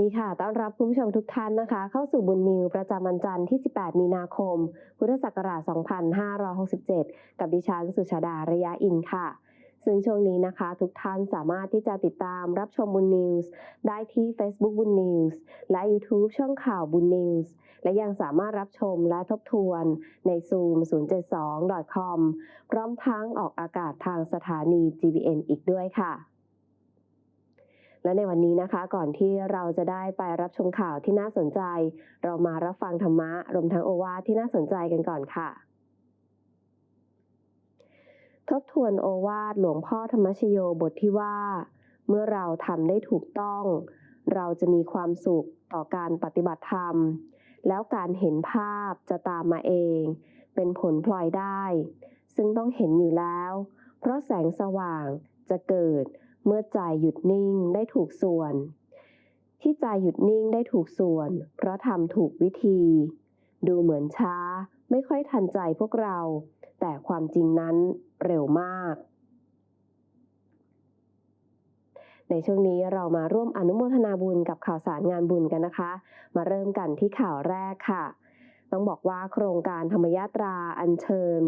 ดีค่ะ ต้อนรับคุณผู้ชมทุกท่านนะคะ เข้าสู่บุญนิวประจำวันจันทร์ที่ 18 มีนาคม พุทธศักราช 2567 กับดิฉันสุชาดาระยะอินค่ะ ซึ่งช่วงนี้นะคะ ทุกท่านสามารถที่จะติดตามรับชมบุญนิวส์ได้ที่ Facebook บุญนิวส์และ YouTube ช่องข่าวบุญนิวส์และยังสามารถรับชมและทบทวนใน Zoom 072.com พร้อมทั้งออกอากาศทางสถานี GBN อีกด้วยค่ะ และในวันนี้นะคะ ก่อนที่เราจะได้ไปรับชมข่าวที่น่าสนใจ เรามารับฟังธรรมะรวมทั้งโอวาทที่น่าสนใจกันก่อนค่ะ ทบทวนโอวาทหลวงพ่อธรรมชโยบทที่ว่า เมื่อเราทำได้ถูกต้อง เราจะมีความสุขต่อการปฏิบัติธรรม แล้วการเห็นภาพจะตามมาเอง เป็นผลพลอยได้ ซึ่งต้องเห็นอยู่แล้ว เพราะแสงสว่างจะเกิด เมื่อใจหยุดนิ่งได้ถูกส่วน ที่ใจหยุดนิ่งได้ถูกส่วน เพราะทำถูกวิธี ดูเหมือนช้าไม่ค่อยทันใจพวกเรา แต่ความจริงนั้นเร็วมาก ในช่วงนี้เรามาร่วมอนุโมทนาบุญกับข่าวสารงานบุญกันนะคะ มาเริ่มกันที่ข่าวแรกค่ะ ต้องบอกว่าโครงการธรรมยาตราอัญเชิญ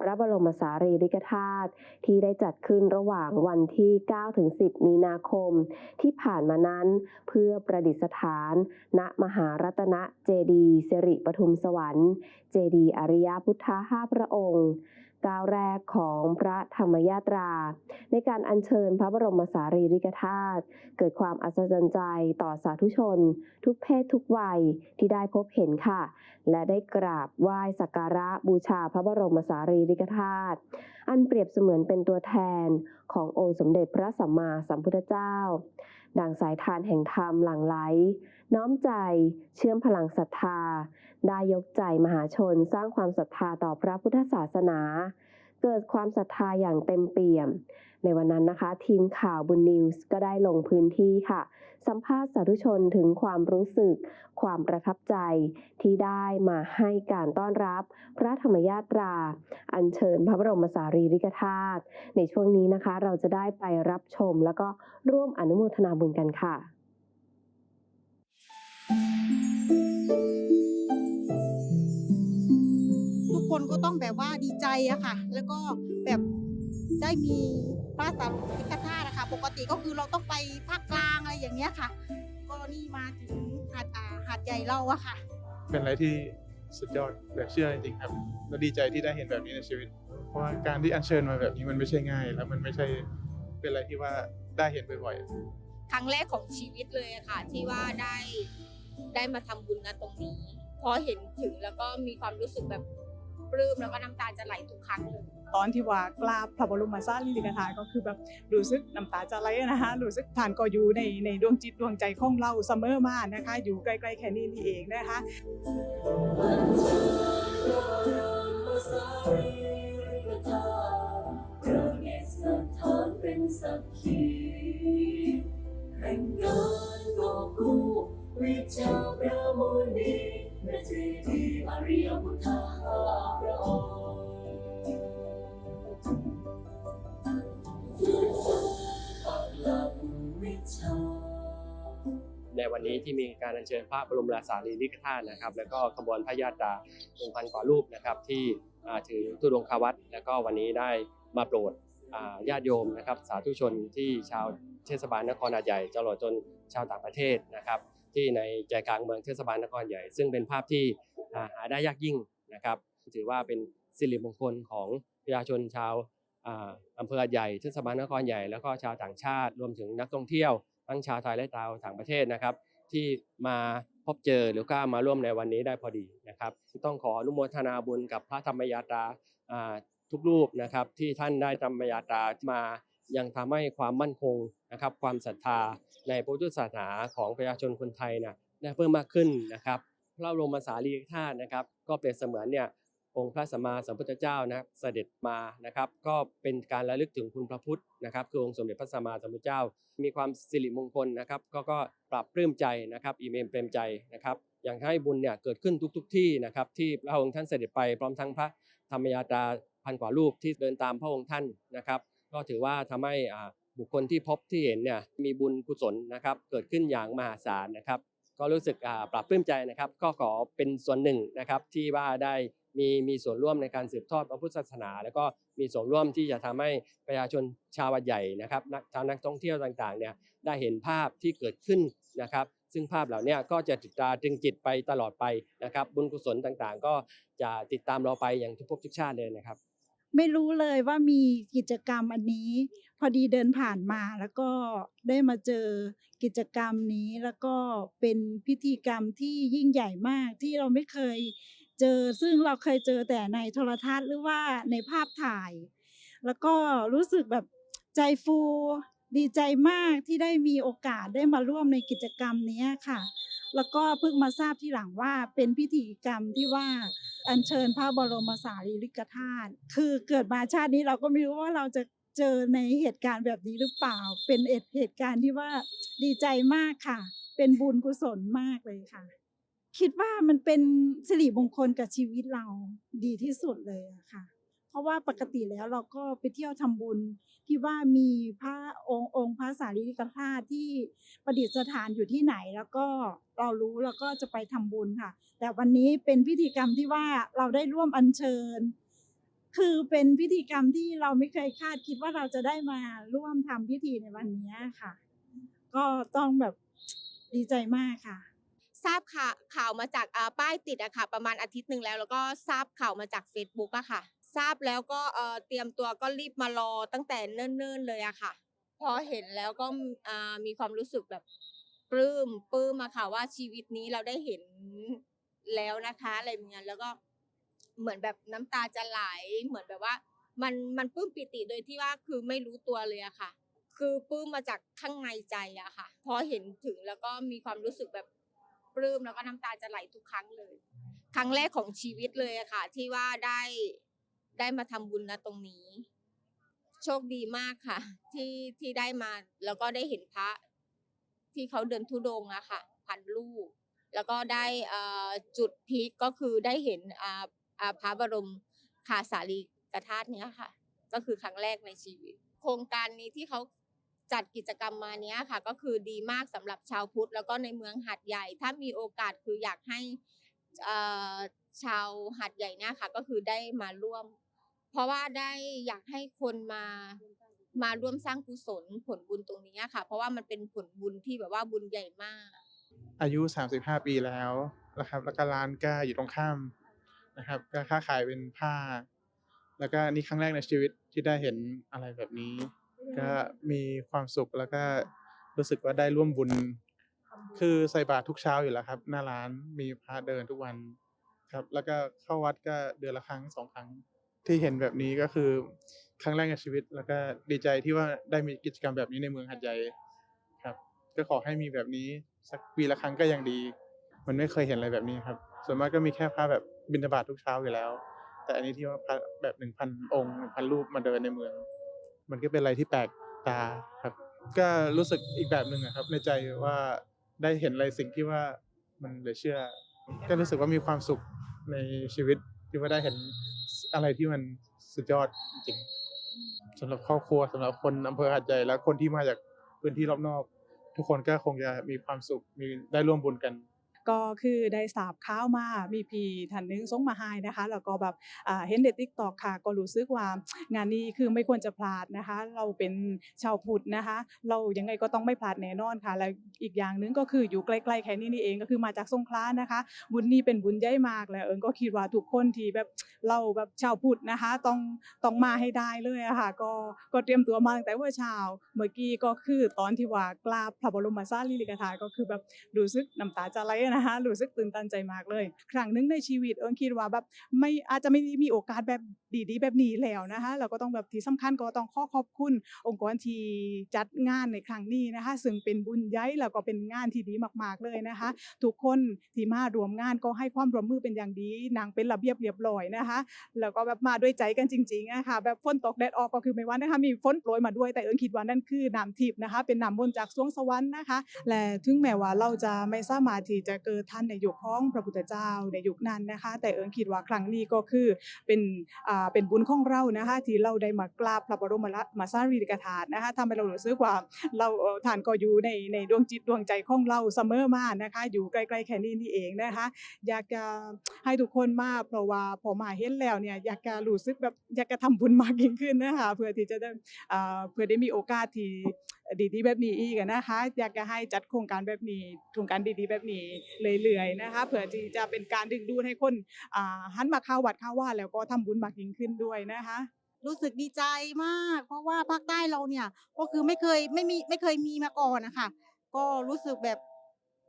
พระบรมสารีริกธาตุที่ได้จัดขึ้นระหว่างวันที่ 9-10 มีนาคม ที่ผ่านมานั้นเพื่อประดิษฐาน ณมหารัตนเจดีย์สิริปทุมสวรรค์ เจดีย์อริยพุทธาห้าพระองค์ ก้าวแรกของพระธรรมยาตรา ในการอัญเชิญพระบรมสารีริกธาตุเกิดความอัศจรรย์ใจต่อสาธุชน ทุกเพศทุกวัยที่ได้พบเห็นค่ะ และได้กราบไหว้สักการะบูชาพระบรมสารีริกธาตุอันเปรียบเสมือนเป็นตัวแทนขององค์สมเด็จพระสัมมาสัมพุทธเจ้า ดังสายทานแห่งธรรมหลั่งไหล น้อมใจเชื่อมพลังศรัทธา ได้ยกใจมหาชนสร้างความศรัทธาต่อพระพุทธศาสนา เกิดความศรัทธาอย่างเต็มเปี่ยม ในวันนั้นนะคะ ทีมข่าวบุญนิวส์ก็ได้ลงพื้นที่ค่ะ สัมภาษณ์สาธุชนถึงความรู้สึก ความประทับใจที่ได้มาให้การต้อนรับ พระธรรมยาตรา อัญเชิญพระบรมสารีริกธาตุในช่วงนี้นะคะ เราจะได้ไปรับชม แล้วก็ร่วมอนุโมทนาบุญกันค่ะทุก คนก็ต้องแบบว่าดีใจอะค่ะ แล้วก็แบบได้มีพระสารีริกธาตุนะคะปกติก็คือเราต้องไปภาคกลางอะไรอย่างเงี้ยค่ะ ก็นี่มาถึงหาดอ่าหาดใหญ่เราอะค่ะ เป็นอะไรที่สุดยอดเหลือเชื่อจริงๆครับและดีใจที่ได้เห็นแบบนี้ในชีวิต เพราะว่าการที่อัญเชิญมาแบบนี้มันไม่ใช่ง่าย แล้วมันไม่ใช่เป็นอะไรที่ว่าได้เห็นบ่อยๆ ครั้งแรกของชีวิตเลยอะค่ะ ที่ว่าได้ได้มาทำบุญณตรงนี้ พอเห็นถึงแล้วก็มีความรู้สึกแบบ ปลื้มแล้วก็น้ำตาจะไหลทุกครั้งเลยตอนที่ว่ากราบพระบรมสารีริกธาตุก็คือแบบรู้สึกน้ำตาจะไหลนะคะรู้สึกทานก็อยู่ในในดวงจิตดวงใจของเราเสมอมานะคะ อยู่ใกล้ๆแค่นี้นี่เองนะคะเป็นสักขีแห่งการกอบกู้ วิชาพระมุนีพระเจดีย์อริยพุทธาพระองค์ในวันนี้ที่มีการอัญเชิญพระบรมราสารีริกธาตุนะครับ แล้วก็ขบวนพระญาตรา1,000กว่ารูปนะครับ ที่ถือตุดงควัตแล้วก็วันนี้ได้มาโปรดญาติโยมนะครับ สาธุชนที่ชาวเทศบาลนครหาใหญ่ตลอดจนชาวต่างประเทศนะครับ ที่ในใจกลางเมืองเทศบาลนครใหญ่ ซึ่งเป็นภาพที่หาได้ยากยิ่งนะครับ ถือว่าเป็นสิริมงคลของประชาชนชาวอำเภอใหญ่เทศบาลนครใหญ่ แล้วก็ชาวต่างชาติรวมถึงนักท่องเที่ยวทั้งชาวไทยและชาวต่างประเทศนะครับ ที่มาพบเจอหรือก็มาร่วมในวันนี้ได้พอดีนะครับ ต้องขออนุโมทนาบุญกับพระธรรมยาตราทุกรูปนะครับที่ท่านได้ธรรมยาตรามายังทำให้ความมั่นคง นะครับความศรัทธาในพระพุทธศาสนาของประชาชนคนไทยนะได้เพิ่มมากขึ้นนะครับพระบรมสารีริกธาตุนะครับ ก็เปรียบเสมือนเนี่ยองค์พระสัมมาสัมพุทธเจ้านะเสด็จมานะครับ ก็เป็นการระลึกถึงคุณพระพุทธนะครับ คือองค์สมเด็จพระสัมมาสัมพุทธเจ้า มีความสิริมงคลนะครับ ก็ก็ปรับปลื้มใจนะครับอิ่มเอมเปรมใจนะครับ อย่างให้บุญเนี่ยเกิดขึ้นทุกๆที่นะครับ ที่พระองค์ท่านเสด็จไปพร้อมทั้งพระธรรมยาตราพันกว่ารูปที่เดินตามพระองค์ท่านนะครับ ก็ถือว่าทำให้อ่า บุคคลที่พบที่เห็นเนี่ยมีบุญกุศลนะครับ เกิดขึ้นอย่างมหาศาลนะครับ ก็รู้สึกปรับปลื้มใจนะครับ ก็ขอเป็นส่วนหนึ่งนะครับที่ว่าได้มีมีส่วนร่วมในการสืบทอดพระพุทธศาสนา แล้วก็มีส่วนร่วมที่จะทำให้ประชาชนชาวใหญ่นะครับนักชาวนักท่องเที่ยวต่างๆเนี่ยได้เห็นภาพที่เกิดขึ้นนะครับ ซึ่งภาพเหล่านี้ก็จะติดตาตรึงจิตไปตลอดไปนะครับ บุญกุศลต่างๆ ก็จะติดตามเราไปอย่างทุกภพทุกชาติเลยนะครับ ไม่รู้เลยว่ามีกิจกรรมอันนี้ พอดีเดินผ่านมาแล้วก็ได้มาเจอกิจกรรมนี้แล้วก็เป็นพิธีกรรมที่ยิ่งใหญ่มากที่เราไม่เคยเจอซึ่งเราเคยเจอแต่ในโทรทัศน์หรือว่าในภาพถ่าย แล้วก็รู้สึกแบบใจฟูดีใจมากที่ได้มีโอกาสได้มาร่วมในกิจกรรมนี้ค่ะ แล้วก็เพิ่งมาทราบทีหลังว่าเป็นพิธีกรรมที่ว่า อัญเชิญพระบรมสารีริกธาตุคือเกิดมาชาตินี้เราก็ไม่รู้ว่าเราจะเจอในเหตุการณ์แบบนี้หรือเปล่า เป็นเหตุการณ์ที่ว่าดีใจมากค่ะ เป็นบุญกุศลมากเลยค่ะ คิดว่ามันเป็นสิริมงคลกับชีวิตเราดีที่สุดเลยอะค่ะ ราะว่าปกติแล้วเราก็ไปเที่ยวทำบุญที่ว่ามีพระองค์องค์พระสารีริกธาตุที่ประดิษฐานอยู่ที่ไหนแล้วก็เรารู้แล้วก็จะไปทำบุญค่ะ แต่วันนี้เป็นพิธีกรรมที่ว่าเราได้ร่วมอัญเชิญ คือเป็นพิธีกรรมที่เราไม่เคยคาดคิดว่าเราจะได้มาร่วมทำพิธีในวันนี้ค่ะ ก็ต้องแบบดีใจมากค่ะทราบข่าวข่าวมาจากอ่าป้ายติดอะค่ะ ประมาณอาทิตย์หนึ่งแล้ว แล้วก็ทราบข่าวมาจาก Facebook อะค่ะ ทราบแล้วก็เอ่อเตรียมตัวก็รีบมารอตั้งแต่เนิ่นๆเลยอะค่ะ พอเห็นแล้วก็อ่ามีความรู้สึกแบบปลื้มปลื้มอะค่ะว่าชีวิตนี้เราได้เห็นแล้วนะคะอะไรเงี้ยแล้วก็เหมือนแบบน้ำตาจะไหลเหมือนแบบว่า มันมันปลื้มปิติโดยที่ว่าคือไม่รู้ตัวเลยอะค่ะ คือปลื้มมาจากข้างในใจอะค่ะ พอเห็นถึงแล้วก็มีความรู้สึกแบบปลื้มแล้วก็น้ำตาจะไหลทุกครั้งเลย ครั้งแรกของชีวิตเลยอะค่ะ ที่ว่าได้ ได้มาทำบุญนะตรงนี้ โชคดีมากค่ะ ที่ที่ได้มาแล้วก็ได้เห็นพระ ที่เขาเดินทุดงค์อะค่ะ พันลูก แล้วก็ได้เอ่อจุดพีคก็คือได้เห็นอ่าอ่าพระบรมคาสารีกธาตุเนี้ยค่ะ ก็คือครั้งแรกในชีวิต โครงการนี้ที่เขาจัดกิจกรรมมาเนี้ยค่ะ ก็คือดีมากสำหรับชาวพุทธ แล้วก็ในเมืองหาดใหญ่ ถ้ามีโอกาสคืออยากให้เอ่อชาวหาดใหญ่เนี่ยค่ะ ก็คือได้มาร่วม เพราะว่าได้อยากให้คนมามาร่วมสร้างกุศลผลบุญตรงนี้ค่ะ เพราะว่ามันเป็นผลบุญที่แบบว่าบุญใหญ่มาก อายุ 35 ปีแล้วนะครับ แล้วก็ร้านก็อยู่ตรงข้ามนะครับ ก็ค้าขายเป็นผ้า แล้วก็นี่ครั้งแรกในชีวิตที่ได้เห็นอะไรแบบนี้ ก็มีความสุขแล้วก็รู้สึกว่าได้ร่วมบุญ คือใส่บาตรทุกเช้าอยู่แล้วครับ หน้าร้านมีพระเดินทุกวันครับ แล้วก็เข้าวัดก็เดือนละครั้งสองครั้ง ที่เห็นแบบนี้ก็คือครั้งแรกในชีวิต แล้วก็ดีใจที่ว่าได้มีกิจกรรมแบบนี้ในเมืองหัดใหญ่ครับ ก็ขอให้มีแบบนี้สักปีละครั้งก็ยังดี มันไม่เคยเห็นอะไรแบบนี้ครับ ส่วนมากก็มีแค่พระแบบบิณฑบาตทุกเช้าอยู่แล้ว แต่อันนี้ที่ว่าพระแบบหนึ่งพันองค์หนึ่งพันรูปมาเดินในเมือง มันก็เป็นอะไรที่แปลกตาครับ ก็รู้สึกอีกแบบหนึ่งอะครับ ในใจว่าได้เห็นอะไรสิ่งที่ว่ามันเหลือเชื่อ ก็รู้สึกว่ามีความสุขในชีวิตที่ว่าได้เห็น อะไรที่มันสุดยอดจริงๆสำหรับครอบครัวสำหรับคนอำเภอหาดใหญ่และคนที่มาจากพื้นที่รอบนอก ทุกคนก็คงจะมีความสุขมีได้ร่วมบุญกัน ก็คือได้สาบข้าวมามีพี่ท่านนึงส่งมาให้นะคะแล้วก็แบบเห็นในติ๊กตอกค่ะ ก็รู้สึกว่างานนี้คือไม่ควรจะพลาดนะคะ เราเป็นชาวพุทธนะคะ เรายังไงก็ต้องไม่พลาดแน่นอนค่ะ แล้วอีกอย่างหนึงก็คืออยู่ใกล้ๆแค่นี้นี่เองก็คือมาจากสงขลานะคะ บุญนี้เป็นบุญใหญ่มากแล้วเอิญก็คิดว่าทุกคนที่แบบเราแบบชาวพุทธนะคะ ต้องต้องมาให้ได้เลยอะค่ะ ก็ก็เตรียมตัวมาตั้งแต่ว่าเช้าเมื่อกี้ก็คือตอนที่ว่ากราบพระบรมสารีริกธาตุก็คือแบบรู้สึกน้ำตาจะไหลนะคะรู้สึกตื่นตันใจมากเลย ครั้งหนึ่งในชีวิตเอิญคิดว่าแบบไม่อาจจะไม่มีโอกาสแบบดีๆ แบบนี้แล้วนะคะเราก็ต้องแบบที่สำคัญก็ต้องขอขอบคุณ องค์กรที่จัดงานในครั้งนี้นะคะ ซึ่งเป็นบุญใหญ่แล้วก็เป็นงานที่ดีมากๆเลยนะคะ ทุกคนที่มารวมงานก็ให้ความร่วมมือเป็นอย่างดีนางเป็นระเบียบเรียบร้อยนะคะ แล้วก็แบบมาด้วยใจกันจริงๆอะคะแบบฝนตกแดดออกก็คือไม่ว่านะคะมีฝนโปรยมาด้วยแต่เอิญคิดว่านั่นคือน้ำทิพย์นะคะ เป็นน้ำมนต์จากสวงสวรรค์นะคะ และถึงแม้ว่าเราจะไม่สามารถที่จะเกิดทันในยุคของพระพุทธเจ้าในยุคนั้นนะคะ แต่เอิงคิดว่าครั้งนี้ก็คือเป็นอ่าเป็นบุญของเรานะคะที่เราได้มากราบพระบรมมาสารีริกธาตุนะคะทำให้เรารู้สึกว่าเราท่านก็อยู่ในในดวงจิตดวงใจของเราเสมอมานะคะ อยู่ใกล้ๆแค่นี้นี่เองนะคะ อยากจะให้ทุกคนมาเพราะว่าพอมาเห็นแล้วเนี่ยอยากจะรู้สึกแบบอยากจะทำบุญมากยิ่งขึ้นนะคะเพื่อที่จะได้อ่าเพื่อได้มีโอกาสที่ ดีๆ แบบนี้อีกนะคะ อยากจะให้จัดโครงการแบบนี้โครงการดีๆ แบบนี้เรื่อยๆนะคะเพื่อที่จะเป็นการดึงดูดให้คนหันมาเข้าวัดเข้าว่าแล้วก็ทำบุญมากยิ่งขึ้นด้วยนะคะรู้สึกดีใจมาก เพราะว่าภาคใต้เราเนี่ยก็คือไม่เคยไม่มีไม่เคยมีมาก่อนนะคะก็รู้สึกแบบ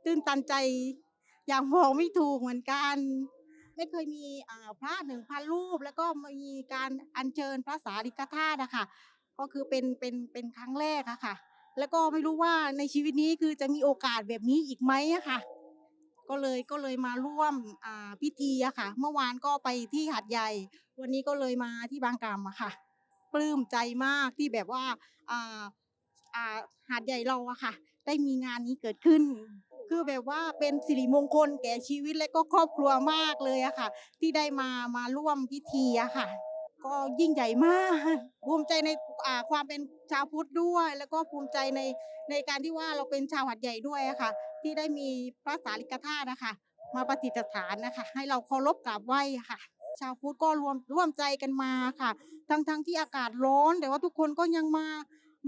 ตื้นตันใจ อย่างบอกไม่ถูกเหมือนกัน ไม่เคยมีพระหนึ่งพันรูป แล้วก็มีการอัญเชิญพระสารีริกธาตุอะคะก็คือเป็นเป็นเป็นครั้งแรกอะค่ะ แล้วก็ไม่รู้ว่าในชีวิตนี้คือจะมีโอกาสแบบนี้อีกไหมอะค่ะ ก็เลยก็เลยมาร่วมอ่าพิธีอะค่ะ เมื่อวานก็ไปที่หาดใหญ่ วันนี้ก็เลยมาที่บางกามอะค่ะ ปลื้มใจมากที่แบบว่าอ่าอ่าหาดใหญ่เราอะค่ะ ได้มีงานนี้เกิดขึ้น คือแบบว่าเป็นสิริมงคลแก่ชีวิตและก็ครอบครัวมากเลยอะค่ะ ที่ได้มามาร่วมพิธีอะค่ะ ก็ยิ่งใหญ่มาก ภูมิใจในอ่าความเป็นชาวพุทธด้วย แล้วก็ภูมิใจในในการที่ว่าเราเป็นชาวหัดใหญ่ด้วยอะค่ะ ที่ได้มีพระสารีริกธาตุนะคะ มาประดิษฐานนะคะ ให้เราเคารพกราบไหว้ค่ะ ชาวพุทธก็รวมร่วมใจกันมาค่ะ ทั้งทั้งที่อากาศร้อน แต่ว่าทุกคนก็ยังมา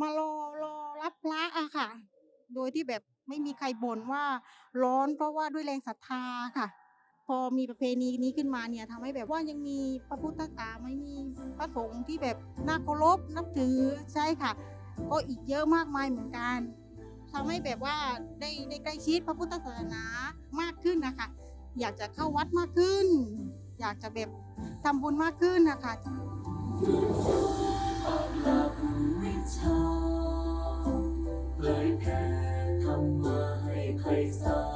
มารอรอรับพระอะค่ะ โดยที่แบบไม่มีใครบ่นว่าร้อนเพราะว่าด้วยแรงศรัทธาค่ะ อมีประเพณีนี้ขึ้นมาเนี่ยทำให้แบบว่ายังมีพระพุทธกาไม่มีพระสงฆ์ที่แบบน่าเคารพนับถือใช่ค่ะ ก็อีกเยอะมากมายเหมือนกันทำให้แบบว่าได้ได้ใกล้ชิดพระพุทธศาสนามากขึ้นนะคะ อยากจะเข้าวัดมากขึ้น อยากจะแบบทำบุญมากขึ้นนะคะหลักวิชาเผยแผ่ธรรมะให้ไพศา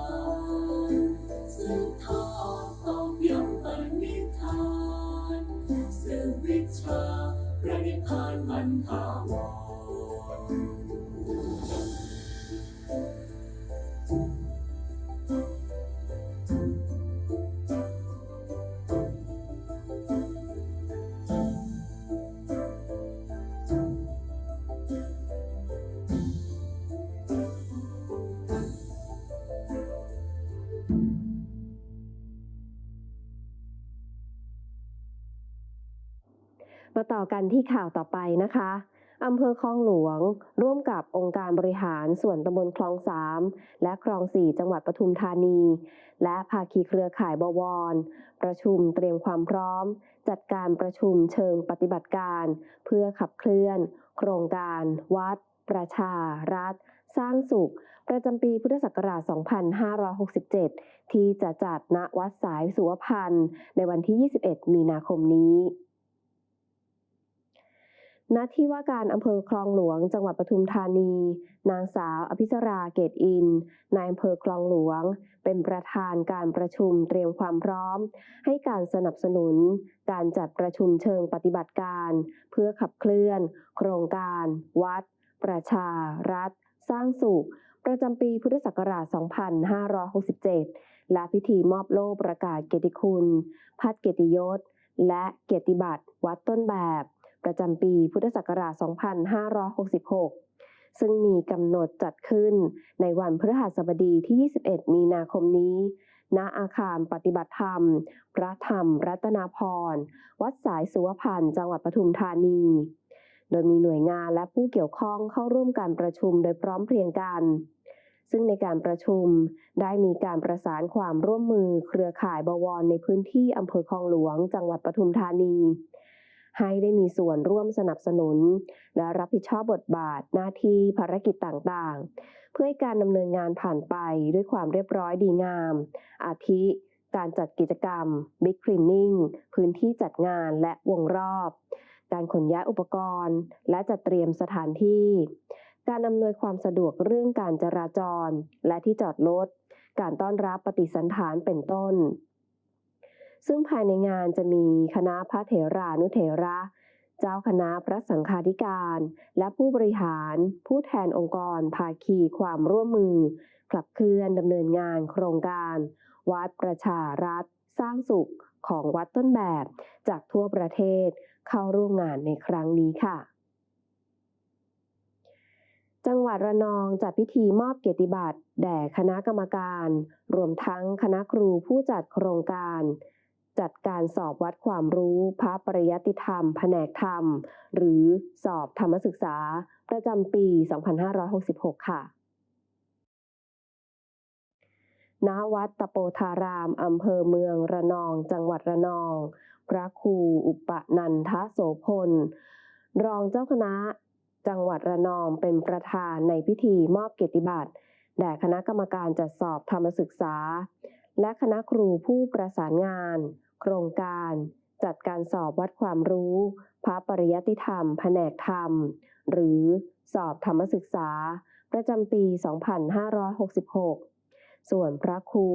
มาต่อกันที่ข่าวต่อไปนะคะอำเภอคลองหลวง ร่วมกับองค์การบริหารส่วนตำบลคลองสามและคลองสี่จังหวัดปทุมธานี และภาคีเครือข่ายบวร ประชุมเตรียมความพร้อม จัดการประชุมเชิงปฏิบัติการ เพื่อขับเคลื่อน โครงการ วัด ประชา รัฐ สร้างสุข ประจำปีพุทธศักราช 2567 ที่จะจัดณวัดสายสุวพันธ์ในวันที่ 21 มีนาคมนี้ ณที่ว่าการอำเภอคลองหลวง จังหวัดปทุมธานี นางสาวอภิสราเกตอิน นายอำเภอคลองหลวง เป็นประธานการประชุมเตรียมความพร้อม ให้การสนับสนุน การจัดประชุมเชิงปฏิบัติการ เพื่อขับเคลื่อน โครงการ วัด ประชา รัฐ สร้างสุข ประจำปีพุทธศักราช 2567 และพิธีมอบโล่ประกาศเกียรติคุณ พัดเกียรติยศ และเกียรติบัตรวัดต้นแบบ ประจำปีพุทธศักราช 2566 ซึ่งมีกำหนดจัดขึ้นในวันพฤหัสบดีที่ 21 มีนาคมนี้ ณ อาคารปฏิบัติธรรม พระธรรม รัตนาพร วัดสายสุวพันธ์ จังหวัดปทุมธานี โดยมีหน่วยงานและผู้เกี่ยวข้องเข้าร่วมการประชุมโดยพร้อมเพรียงกันซึ่งในการประชุมได้มีการประสานความร่วมมือเครือข่ายบวรในพื้นที่อำเภอคลองหลวง จังหวัดปทุมธานี ให้ได้มีส่วนร่วมสนับสนุน และรับผิดชอบบทบาทหน้าที่ภารกิจต่างๆ เพื่อให้การดำเนินงานผ่านไปด้วยความเรียบร้อยดีงาม อาทิ การจัดกิจกรรม Big Cleaning พื้นที่จัดงานและวงรอบ การขนย้ายอุปกรณ์ และจัดเตรียมสถานที่ การอำนวยความสะดวกเรื่องการจราจร และที่จอดรถ การต้อนรับปฏิสันฐานเป็นต้น ซึ่งภายในงานจะมีคณะพระเถรานุเถระ เจ้าคณะพระสังฆาธิการ และผู้บริหาร ผู้แทนองค์กร ภาคีความร่วมมือ ขับเคลื่อนดำเนินงานโครงการ วัดประชารัฐ สร้างสุขของวัดต้นแบบ จากทั่วประเทศเข้าร่วมงานในครั้งนี้ค่ะจังหวัดระนองจัดพิธีมอบเกียรติบัตรแด่คณะกรรมการ รวมทั้งคณะครูผู้จัดโครงการ จัดการสอบวัดความรู้พระปริยัติธรรม แผนกธรรม หรือสอบธรรมศึกษา ประจำปี 2566 ค่ะ ณ วัดตะโปธารามอำเภอเมืองระนอง จังหวัดระนอง พระครูอุปนันทโสพล รองเจ้าคณะ จังหวัดระนองเป็นประธานในพิธีมอบเกียรติบัตรแด่คณะกรรมการจัดสอบธรรมศึกษา และคณะครูผู้ประสานงาน ครงการ จัดการสอบวัดความรู้ พระปริยัติธรรม แผนกธรรม หรือสอบธรรมศึกษา ประจำปี 2566 ส่วนพระครู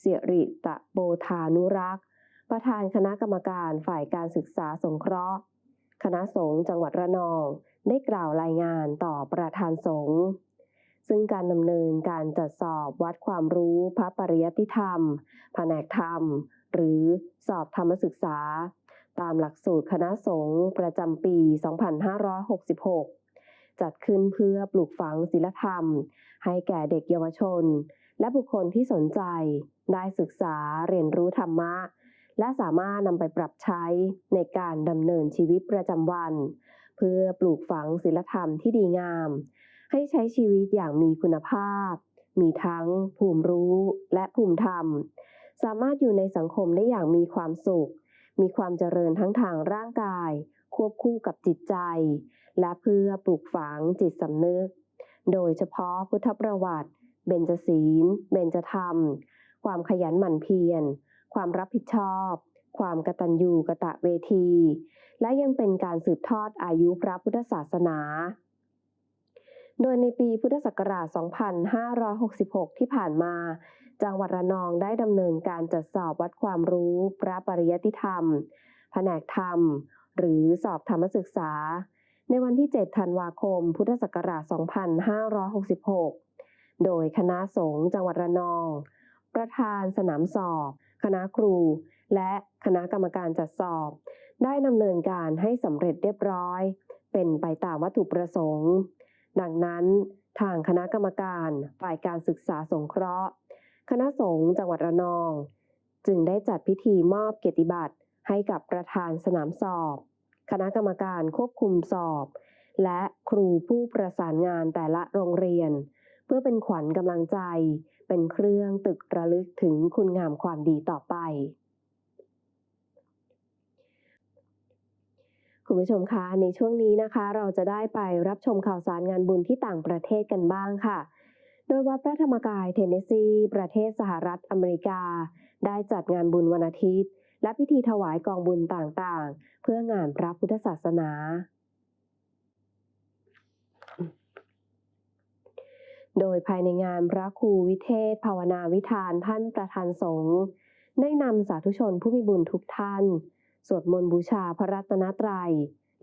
เสิริตะโบธานุรักษ์ ประธานคณะกรรมการฝ่ายการศึกษาสงเคราะห์ คณะสงฆ์จังหวัดระนอง ได้กล่าวรายงานต่อประธานสงฆ์ซึ่งการดำเนินการจัดสอบวัดความรู้พระปริยัติธรรม แผนกธรรม หรือสอบธรรมศึกษา ตามหลักสูตรคณะสงฆ์ประจำปี 2566 จัดขึ้นเพื่อปลูกฝังศีลธรรม ให้แก่เด็กเยาวชน และบุคคลที่สนใจ ได้ศึกษาเรียนรู้ธรรมะ และสามารถนำไปปรับใช้ในการดำเนินชีวิตประจำวัน เพื่อปลูกฝังศีลธรรมที่ดีงาม ให้ใช้ชีวิตอย่างมีคุณภาพ มีทั้งภูมิรู้และภูมิธรรม สามารถอยู่ในสังคมได้อย่างมีความสุข มีความเจริญทั้งทางร่างกาย ควบคู่กับจิตใจ และเพื่อปลูกฝังจิตสำนึก โดยเฉพาะพุทธประวัติ เบญจศีล เบญจธรรม ความขยันหมั่นเพียร ความรับผิดชอบ ความกตัญญูกะตะเวที และยังเป็นการสืบทอดอายุพระพุทธศาสนา โดยในปีพุทธศักราช 2566 ที่ผ่านมา จังหวัดระนองได้ดำเนินการจัดสอบวัดความรู้ พระปริยัติธรรม แผนกธรรม หรือสอบธรรมศึกษา ในวันที่ 7 ธันวาคม พุทธศักราช 2566 โดยคณะสงฆ์จังหวัดระนอง ประธานสนามสอบ คณะครู และคณะกรรมการจัดสอบ ได้ดำเนินการให้สำเร็จเรียบร้อย เป็นไปตามวัตถุประสงค์ ดังนั้นทางคณะกรรมการฝ่ายการศึกษาสงเคราะห์ คณะสงฆ์จังหวัดระนอง จึงได้จัดพิธีมอบเกียรติบัตรให้กับประธานสนามสอบ คณะกรรมการควบคุมสอบ และครูผู้ประสานงานแต่ละโรงเรียน เพื่อเป็นขวัญกำลังใจ เป็นเครื่องตึกระลึกถึงคุณงามความดีต่อไป คุณผู้ชมคะในช่วงนี้นะคะ เราจะได้ไปรับชมข่าวสารงานบุญที่ต่างประเทศกันบ้างค่ะ โดยวัดพระธรรมกายเทนเนสซี ประเทศสหรัฐอเมริกา ได้จัดงานบุญวันอาทิตย์ และพิธีถวายกองบุญต่างๆ เพื่องานพระพุทธศาสนาโดยภายในงานพระครูวิเทศ ภาวนาวิธานท่านประธานสงฆ์ได้นำสาธุชนผู้มีบุญทุกท่าน สวดมนต์บูชาพระรัตนตรัย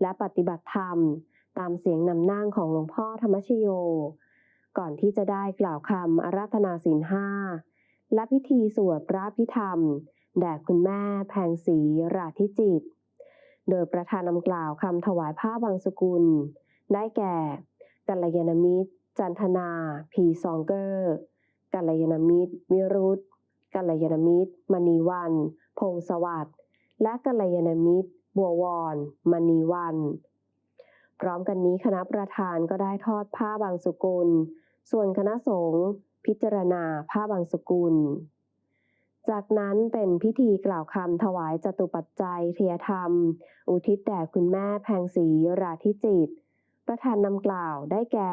และปฏิบัติธรรม ตามเสียงนำนั่งของหลวงพ่อธรรมชโย ก่อนที่จะได้กล่าวคำอาราธนาศีลห้าและพิธีสวดพระพิธรรม แด่คุณแม่แพงศรีราธิจิต โดยประธานนำกล่าวคำถวายผ้าบางสกุล ได้แก่กัลยาณมิตร จันทนา พีซองเกอร์กัลยาณมิตร วิรุธกัลยาณมิตร มณีวัน พงศวัสดิ์ และกัลยาณมิตร บัววรมณีวัน พร้อมกันนี้คณะประธานก็ได้ทอดผ้าบางสกุล ส่วนคณะสงฆ์พิจารณาผ้าบางสกุล จากนั้นเป็นพิธีกล่าวคำถวายจตุปัจจัยเทียธรรม อุทิศแด่คุณแม่แพงศรีราธิจิต ประธานนำกล่าวได้แก่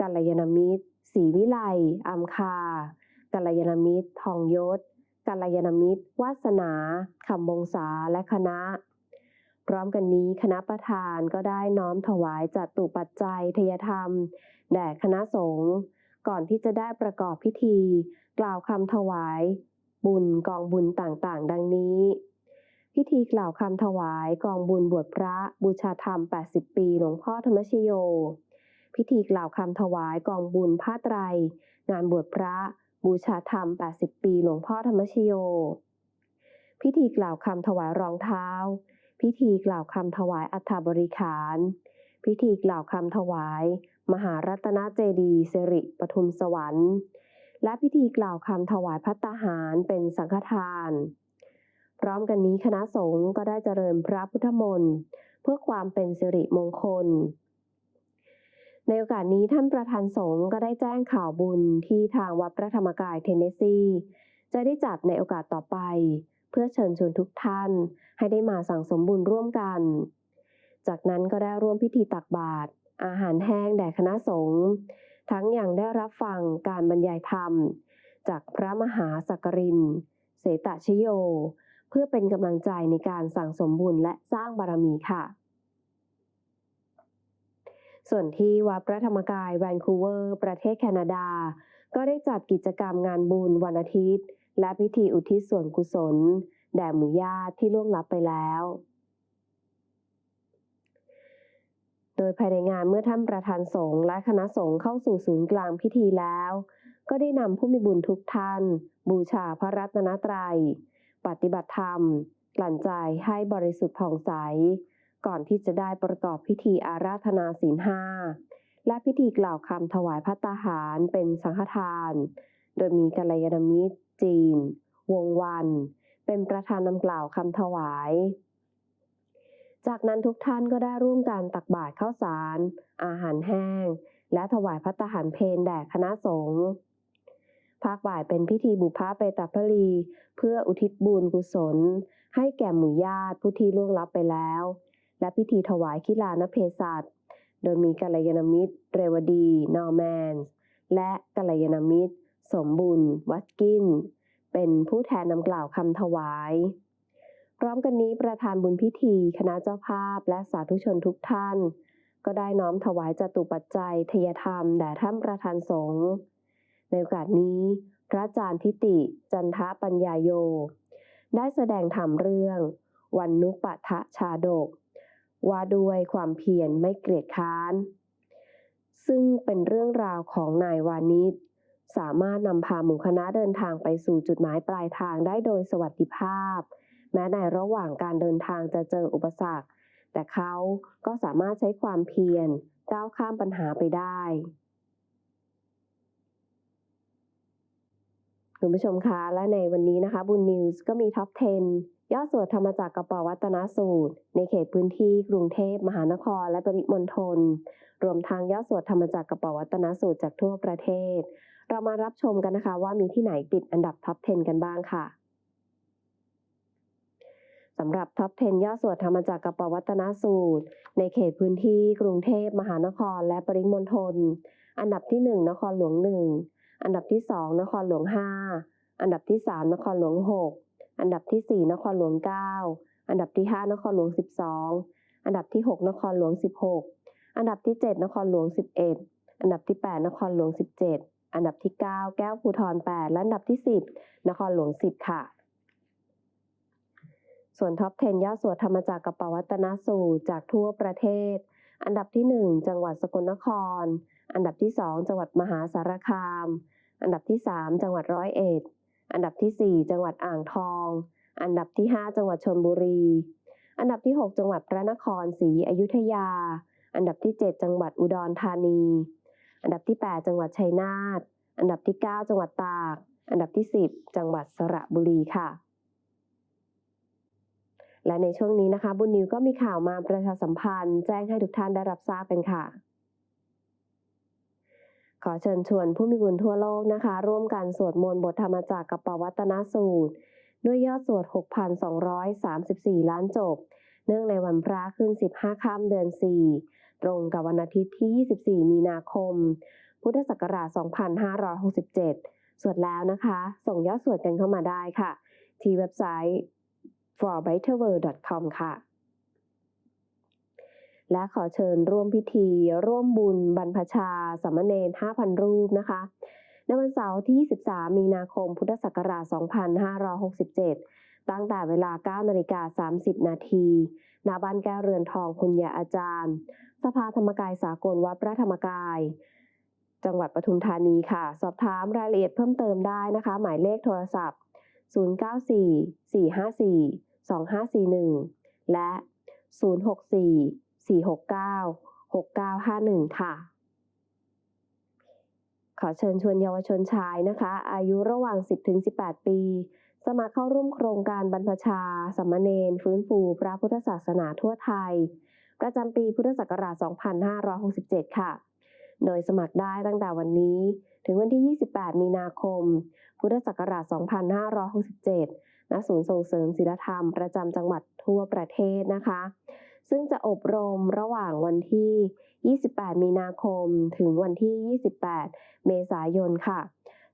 กัลยาณมิตรศรีวิไลอัมคากัลยาณมิตร ทองยศ กัลยาณมิตร วาสนาคำบงษาและคณะ พร้อมกันนี้คณะประธานก็ได้น้อมถวายจัดตุปัจจัยเทยธรรม แด่คณะสงฆ์ก่อนที่จะได้ประกอบพิธี กล่าวคำถวาย บุญกองบุญต่างๆ ดังนี้ พิธีกล่าวคำถวายกองบุญบวชพระบูชาธรรม 80 ปีหลวงพ่อธรรมชโย พิธีกล่าวคำถวายกองบุญผ้าไตรงานบวชพระ บูชาธรรม 80 ปี หลวงพ่อธรรมชโย พิธีกล่าวคำถวายรองเท้า พิธีกล่าวคำถวายอัฐบริขาร พิธีกล่าวคำถวาย มหารัตนเจดีสิริปทุมสวรรค์ และพิธีกล่าวคำถวายพัตตาหารเป็นสังฆทาน พร้อมกันนี้คณะสงฆ์ก็ได้เจริญพระพุทธมนต์ เพื่อความเป็นสิริมงคล ในโอกาสนี้ท่านประธานสงฆ์ก็ได้แจ้งข่าวบุญที่ทางวัดพระธรรมกายเทนเนสซีจะได้จัดในโอกาสต่อไป เพื่อเชิญชวนทุกท่านให้ได้มาสั่งสมบุญร่วมกัน จากนั้นก็ได้ร่วมพิธีตักบาตรอาหารแห้งแด่คณะสงฆ์ทั้งอยังได้รับฟังการบรรยายธรรม จากพระมหาสักกริน เสตชโย เพื่อเป็นกำลังใจในการสั่งสมบุญและสร้างบารมีค่ะ ส่วนที่วัดพระธรรมกายแวนคูเวอร์ ประเทศแคนาดา ก็ได้จัดกิจกรรมงานบุญวันอาทิตย์ และพิธีอุทิศส่วนกุศล แด่หมู่ญาติที่ล่วงลับไปแล้ว โดยภายในงานเมื่อท่านประธานสงฆ์และคณะสงฆ์เข้าสู่ศูนย์กลางพิธีแล้ว ก็ได้นำผู้มีบุญทุกท่าน บูชาพระรัตนตรัย ปฏิบัติธรรม กลั่นใจให้บริสุทธิ์ผ่องใส ก่อนที่จะได้ประกอบพิธีอาราธนาศีลห้าและพิธีกล่าวคำถวายพัตตาหารเป็นสังฆทาน โดยมีกัลยาณมิตร จีน วงวัน เป็นประธานนำกล่าวคำถวาย จากนั้นทุกท่านก็ได้ร่วมกันตักบาตรข้าวสาร อาหารแห้ง และถวายพัตตาหารเพลแด่คณะสงฆ์ภาคบ่ายเป็นพิธีบุพเพตพลี เพื่ออุทิศบุญกุศล ให้แก่หมู่ญาติผู้ที่ล่วงลับไปแล้ว และพิธีถวายคิลานเพศัตโดยมีกัลยาณมิตร เรวดี นอร์แมน และกัลยาณมิตร สมบุญ วัตกิน เป็นผู้แทนนำกล่าวคำถวาย พร้อมกันนี้ประธานบุญพิธี คณะเจ้าภาพและสาธุชนทุกท่าน ก็ได้น้อมถวายจตุปัจจัย ทยธรรม แด่ท่านประธานสงฆ์ ในโอกาสนี้ พระอาจารย์ทิติ จันทะปัญญาโย ได้แสดงธรรมเรื่อง วันนุปะทะชาดก ว่าด้วยความเพียรไม่เกลียดค้าน ซึ่งเป็นเรื่องราวของนายวานิชสามารถนำพาหมู่คณะเดินทางไปสู่จุดหมายปลายทางได้โดยสวัสดิภาพ แม้ในระหว่างการเดินทางจะเจออุปสรรค แต่เขาก็สามารถใช้ความเพียรก้าวข้ามปัญหาไปได้ คุณผู้ชมคะและในวันนี้นะคะบุญนิวส์ก็มีท็อป 10ยอดสวดธรรมจากกระป๋าวัตนสูตร ในเขตพื้นที่กรุงเทพมหานครและปริมณฑลรวมทางยอดสวดธรรมจากกระป๋าวัตนสูตรจากทั่วประเทศ เรามารับชมกันนะคะว่ามีที่ไหนติดอันดับท็อป 10 กันบ้างค่ะสำหรับท็อป 10ยอดสวดธรรมจากกระป๋าวัตนสูตร ในเขตพื้นที่กรุงเทพมหานครและปริมณฑล อันดับที่ 1 นครหลวง1 อันดับที่ 2 นครหลวง 5 อันดับที่ 3 นครหลวง 6 อันดับที่ 4 นครหลวง 9 อันดับที่ 5 นครหลวง 12 อันดับที่ 6 นครหลวง 16 อันดับที่ 7 นครหลวง 11 อันดับที่ 8 นครหลวง 17 อันดับที่ 9 แก้วภูทร 8 และอันดับที่ 10 นครหลวง 10 ค่ะ ส่วนท็อป 10ยอดสวดธรรมจากกระปวัตนสูตรจากทั่วประเทศ อันดับที่ 1 จังหวัดสกลนคร อันดับที่ 2 จังหวัดมหาสารคาม อันดับที่ 3 จังหวัดร้อยเอ็ด อันดับที่ 4 จังหวัดอ่างทอง อันดับที่ 5 จังหวัดชลบุรี อันดับที่ 6 จังหวัดพระนครศรีอยุธยา อันดับที่ 7 จังหวัดอุดรธานี อันดับที่ 8 จังหวัดชัยนาท อันดับที่ 9 จังหวัดตาก อันดับที่ 10 จังหวัดสระบุรีค่ะ และในช่วงนี้นะคะ บุญนิวก็มีข่าวมาประชาสัมพันธ์ แจ้งให้ทุกท่านได้รับทราบกันค่ะ ขอเชิญชวนผู้มีบุญทั่วโลกนะคะ ร่วมกันสวดมนต์บทธรรมจากกัปปวัตนสูตร ด้วยยอดสวด 6,234 ล้านจบ เนื่องในวันพระขึ้น 15 ค่ำเดือน 4 ตรงกับวันอาทิตย์ที่ 24 มีนาคม พุทธศักราช 2567 สวดแล้วนะคะ ส่งยอดสวดกันเข้ามาได้ค่ะ ที่เว็บไซต์ forbetterworld.com ค่ะ และขอเชิญร่วมพิธี ร่วมบุญบรรพชาสามเณร5,000 รูปนะคะในวันเสาร์ที่ 23 มีนาคม พุทธศักราช 2567 ตั้งแต่เวลา 9 นาฬิกา 30 นาทีณบ้านแก้วเรือนทองคุณยาอาจารย์ สภาธรรมกายสากลวัดพระธรรมกาย จังหวัดปทุมธานีค่ะ สอบถามรายละเอียดเพิ่มเติมได้นะคะ หมายเลขโทรศัพท์ 094-454-2541 และ 064-469-6951 ค่ะ ขอเชิญชวนเยาวชนชายนะคะ อายุระหว่าง 10-18 ปี สมัครเข้าร่วมโครงการบรรพชาสามเณรฟื้นฟูพระพุทธศาสนาทั่วไทย ประจำปีพุทธศักราช 2567 ค่ะ โดยสมัครได้ตั้งแต่วันนี้ ถึงวันที่ 28 มีนาคม พุทธศักราช 2567 ณ ศูนย์ส่งเสริมศีลธรรมประจำจังหวัดทั่วประเทศนะคะ ซึ่งจะอบรมระหว่างวันที่ 28 มีนาคม ถึงวันที่ 28 เมษายนค่ะ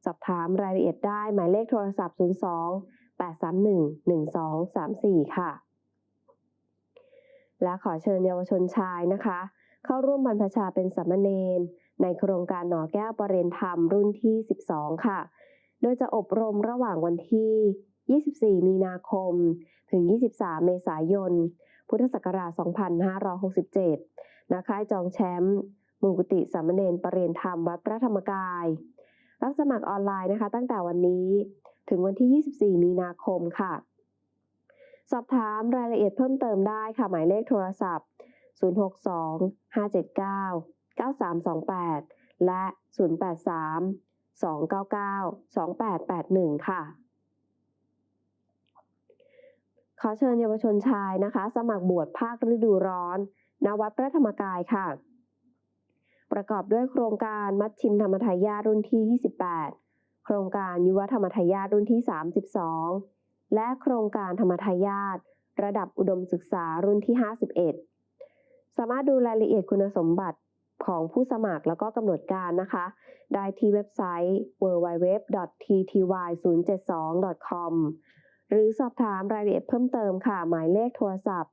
สอบถามรายละเอียดได้หมายเลขโทรศัพท์ 02 831 1234 ค่ะ และขอเชิญเยาวชนชายนะคะ เข้าร่วมบรรพชาเป็นสามเณร ในโครงการหนอแก้วประเรียนธรรมรุ่นที่ 12 ค่ะ โดยจะอบรมระหว่างวันที่ 24 มีนาคม ถึง 23 เมษายน พุทธศักราช 2567 ณ ค่ายจองแชมป์มูกุฏิสามเณรประเรียนธรรมวัดพระธรรมกาย รับสมัครออนไลน์นะคะ ตั้งแต่วันนี้ถึงวันที่ 24 มีนาคมค่ะ สอบถามรายละเอียดเพิ่มเติมได้ค่ะ หมายเลขโทรศัพท์ 062 579 9328 และ 083 299 2881 ค่ะ ขอเชิญเยาวชนชายนะคะ สมัครบวชภาคฤดูร้อนณวัดพระธรรมกายค่ะ ประกอบด้วยโครงการมัดชิมธรรมทายารุ่นที่ 28 โครงการยุวธรรมทายารุ่นที่ 32 และโครงการธรรมทายาทระดับอุดมศึกษารุ่นที่ 51 สามารถดูรายละเอียดคุณสมบัติ ของผู้สมัครแล้วก็กำหนดการนะคะ ได้ที่เว็บไซต์ www.tty072.com หรือสอบถามรายละเอียดเพิ่มเติมค่ะ หมายเลขโทรศัพท์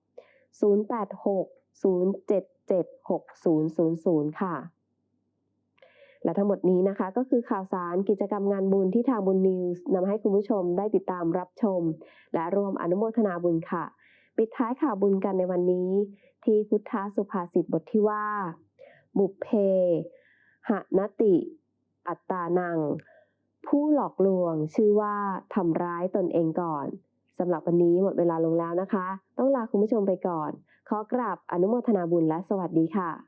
086-077-6000 ค่ะ และทั้งหมดนี้นะคะ ก็คือข่าวสารกิจกรรมงานบุญที่ทางบุญนิวส์นำให้คุณผู้ชมได้ติดตามรับชม และรวมอนุโมทนาบุญค่ะ ปิดท้ายข่าวบุญกันในวันนี้ ที่พุทธสุภาษิตบทที่ว่า บุพเพหนติ อัตตานัง ผู้หลอกลวงชื่อว่าทำร้ายตนเองก่อนสำหรับวันนี้หมดเวลาลงแล้วนะคะ ต้องลาคุณผู้ชมไปก่อน ขอกราบอนุโมทนาบุญและสวัสดีค่ะ